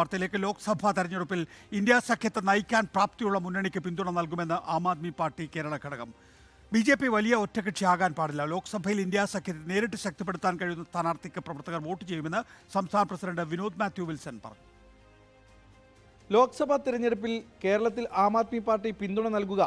വാർത്തയിലേക്ക് ലോക്സഭാ തെരഞ്ഞെടുപ്പിൽ ഇന്ത്യ സഖ്യത്തെ നയിക്കാൻ പ്രാപ്തിയുള്ള മുന്നണിക്ക് പിന്തുണ നൽകുമെന്ന് ആം ആദ്മി പാർട്ടി കേരള ഘടകം. ബി ജെ പി വലിയ ഒറ്റകക്ഷിയാകാൻ പാടില്ല. ലോക്സഭയിൽ ഇന്ത്യ സഖ്യത്തെ നേരിട്ട് ശക്തിപ്പെടുത്താൻ കഴിയുന്ന സ്ഥാനാർത്ഥിക്ക് പ്രവർത്തകർ വോട്ട് ചെയ്യുമെന്ന് സംസ്ഥാന പ്രസിഡന്റ് വിനോദ് മാത്യു വിൽസൺ പറഞ്ഞു. ലോക്സഭാ തെരഞ്ഞെടുപ്പിൽ കേരളത്തിൽ ആം ആദ്മി പാർട്ടി പിന്തുണ നൽകുക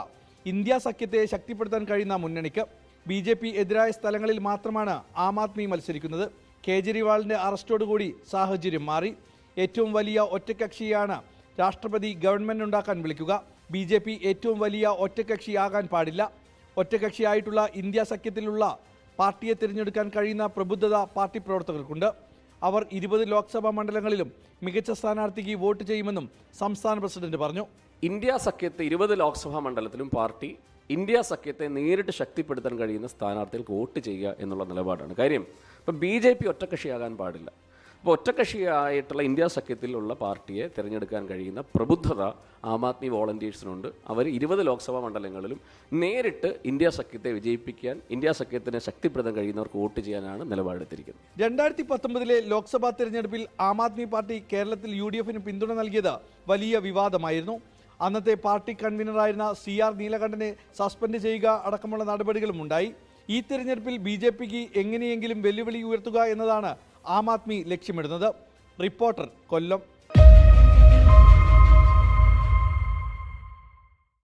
ഇന്ത്യ സഖ്യത്തെ ശക്തിപ്പെടുത്താൻ കഴിയുന്ന മുന്നണിക്ക് ബി ജെ പി എതിരായ സ്ഥലങ്ങളിൽ മാത്രമാണ് ആം ആദ്മി മത്സരിക്കുന്നത്. കേജ്രിവാളിന്റെ അറസ്റ്റോടുകൂടി സാഹചര്യം മാറി. ഏറ്റവും വലിയ ഒറ്റക്കക്ഷിയാണ്. രാഷ്ട്രപതി ഗവൺമെന്റ് ഉണ്ടാക്കാൻ വിളിക്കുക. ബി ജെ പി ഏറ്റവും വലിയ ഒറ്റക്കക്ഷിയാകാൻ പാടില്ല. ഒറ്റകക്ഷിയായിട്ടുള്ള ഇന്ത്യ സഖ്യത്തിലുള്ള പാർട്ടിയെ തിരഞ്ഞെടുക്കാൻ കഴിയുന്ന പ്രബുദ്ധത പാർട്ടി പ്രവർത്തകർക്കുണ്ട്. അവർ ഇരുപത് ലോക്സഭാ മണ്ഡലങ്ങളിലും മികച്ച സ്ഥാനാർത്ഥിക്ക് വോട്ട് ചെയ്യുമെന്നും സംസ്ഥാന പ്രസിഡന്റ് പറഞ്ഞു. ഇന്ത്യ സഖ്യത്തെ ഇരുപത് ലോക്സഭാ മണ്ഡലത്തിലും പാർട്ടി ഇന്ത്യ സഖ്യത്തെ നേരിട്ട് ശക്തിപ്പെടുത്താൻ കഴിയുന്ന സ്ഥാനാർത്ഥികൾക്ക് വോട്ട് ചെയ്യുക എന്നുള്ള നിലപാടാണ്. കാര്യം ഇപ്പം ബി ജെ പി ഒറ്റക്കക്ഷിയാകാൻ പാടില്ല. അപ്പോൾ ഒറ്റക്കക്ഷിയായിട്ടുള്ള ഇന്ത്യ സഖ്യത്തിലുള്ള പാർട്ടിയെ തിരഞ്ഞെടുക്കാൻ കഴിയുന്ന പ്രബുദ്ധത ആം ആദ്മി വോളണ്ടിയേഴ്സിനുണ്ട്. അവർ ഇരുപത് ലോക്സഭാ മണ്ഡലങ്ങളിലും നേരിട്ട് ഇന്ത്യ സഖ്യത്തെ വിജയിപ്പിക്കാൻ ഇന്ത്യ സഖ്യത്തിന് ശക്തിപ്രദം കഴിയുന്നവർക്ക് വോട്ട് ചെയ്യാനാണ് നിലപാടെടുത്തിരിക്കുന്നത്. രണ്ടായിരത്തി പത്തൊമ്പതിലെ ലോക്സഭാ തിരഞ്ഞെടുപ്പിൽ ആം ആദ്മി പാർട്ടി കേരളത്തിൽ യു ഡി എഫിന് പിന്തുണ നൽകിയത് വലിയ വിവാദമായിരുന്നു. അന്നത്തെ പാർട്ടി കൺവീനറായിരുന്ന സി ആർ നീലകണ്ഠനെ സസ്പെൻഡ് ചെയ്യുക അടക്കമുള്ള നടപടികളും ഉണ്ടായി ഈ തിരഞ്ഞെടുപ്പിൽ ബി ജെ പിക്ക് എങ്ങനെയെങ്കിലും വെല്ലുവിളി ഉയർത്തുക എന്നതാണ് ആം ആദ്മി ലക്ഷ്യമിടുന്നത്. റിപ്പോർട്ടർ കൊല്ലം.